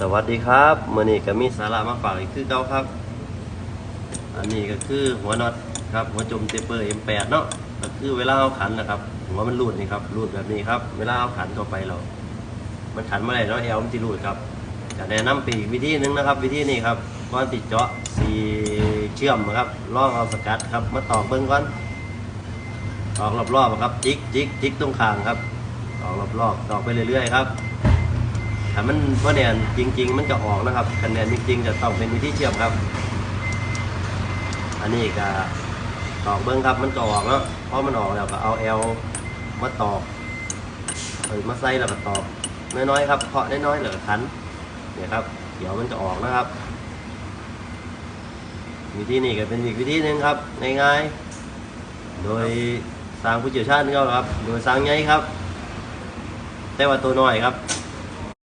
สวัสดีครับมื่อนี้ก็มีสาระมาฝากอีกคือเก่าครับ อันนี้ก็คือหัวน็อตครับหัวจุ่มเตเปอร์ M8 เนาะก็คือเวลาเอาขันนะครับหัวมันรูดนี่ครับรูดแบบนี้ครับ เวลาเอาขันเข้าไปเรา มันขันเมื่อไหร่เนาะแอลมันจะรูดครับจะแนะนำไปอีกวิธีหนึงนะครับ วิธีนี้ครับก่อนติดเจาะสีเชื่อมนะครับล่องเอาสกัดครับมาตอกเบิ้งก่อนตอกรอบๆครับจิกจิกจิกตรงคางครับตอกรอบๆตอกไปเรื่อยๆครับ ถ้ามันว่าแนนจริง ๆ มันจะออกนะครับคะแนนจริง ๆ จะต้องเป็นวิธีเชื่อมครับ อันนี้ก็ตอกเบิ้งครับมันก็ออกแล้วเพอมันออกแล้วก็เอาเอลมาตอกเอ้ยมาใส่แล้วก็ตอกน้อยๆครับเคาะน้อยๆแล้วก็ขันเนี่ยครับ เดี๋ยวมันจะออกนะครับ วิธีนี้ก็เป็นอีกวิธีหนึ่งครับง่ายๆโดยสร้างผู้เชี่ยวชาญเขาครับ โดยสร้างใหญ่ครับ แต่ว่าตัวน้อยครับ